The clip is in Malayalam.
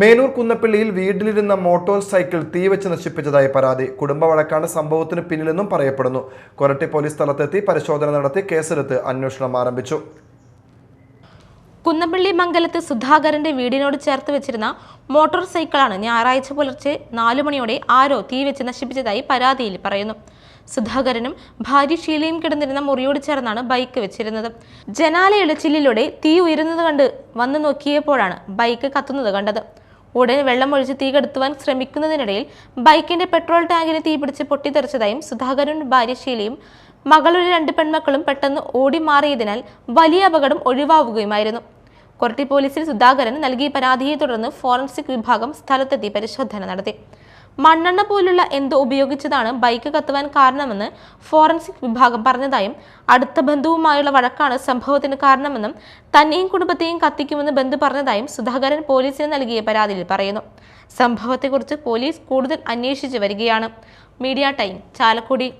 മേനൂർ കുന്നപ്പള്ളിയിൽ വീട്ടിലിരുന്ന മോട്ടോർ സൈക്കിൾ തീവച്ച് നശിപ്പിച്ചതായി പരാതി. കുടുംബ വഴക്കാണ് സംഭവത്തിന് പിന്നിലെന്നും പറയപ്പെടുന്നു. കൊരട്ടി പോലീസ് സ്ഥലത്തെത്തി പരിശോധന നടത്തി കേസെടുത്ത് അന്വേഷണം ആരംഭിച്ചു. കുന്നപ്പള്ളി മംഗലത്ത് സുധാകരന്റെ വീടിനോട് ചേർത്ത് വെച്ചിരുന്ന മോട്ടോർ സൈക്കിളാണ് ഞായറാഴ്ച പുലർച്ചെ നാലു മണിയോടെ ആരോ തീ വെച്ച് നശിപ്പിച്ചതായി പരാതിയിൽ പറയുന്നു. സുധാകരനും ഭാര്യ ഷീലയും കിടന്നിരുന്ന മുറിയോട് ചേർന്നാണ് ബൈക്ക് വെച്ചിരുന്നത്. ജനാലയുടെ ചില്ലിലൂടെ തീ ഉയരുന്നത് കണ്ട് വന്നു നോക്കിയപ്പോഴാണ് ബൈക്ക് കത്തുന്നത് കണ്ടത്. ഉടൻ വെള്ളം ഒഴിച്ച് തീ കെടുത്തുവാൻ ശ്രമിക്കുന്നതിനിടയിൽ ബൈക്കിന്റെ പെട്രോൾ ടാങ്കിന് തീപിടിച്ച് പൊട്ടിത്തെറിച്ചതായും സുധാകരൻ ഭാര്യ ഷീലയും മകളുടെ രണ്ട് പെൺമക്കളും പെട്ടെന്ന് ഓടി മാറിയതിനാൽ വലിയ അപകടം ഒഴിവാവുകയുമായിരുന്നു. കൊരട്ടി പോലീസിൽ സുധാകരൻ നൽകിയ പരാതിയെ തുടർന്ന് ഫോറൻസിക് വിഭാഗം സ്ഥലത്തെത്തി പരിശോധന നടത്തി. മണ്ണെണ്ണ പോലുള്ള എന്തോ ഉപയോഗിച്ചതാണ് ബൈക്ക് കത്തുവാൻ കാരണമെന്ന് ഫോറൻസിക് വിഭാഗം പറഞ്ഞതായും അടുത്ത ബന്ധുവുമായുള്ള വഴക്കാണ് സംഭവത്തിന് കാരണമെന്നും തന്നെയും കുടുംബത്തെയും കത്തിക്കുമെന്ന് ബന്ധു പറഞ്ഞതായും സുധാകരൻ പോലീസിന് നൽകിയ പരാതിയിൽ പറയുന്നു. സംഭവത്തെക്കുറിച്ച് പോലീസ് കൂടുതൽ അന്വേഷിച്ചു വരികയാണ്. Media time Chalakudy.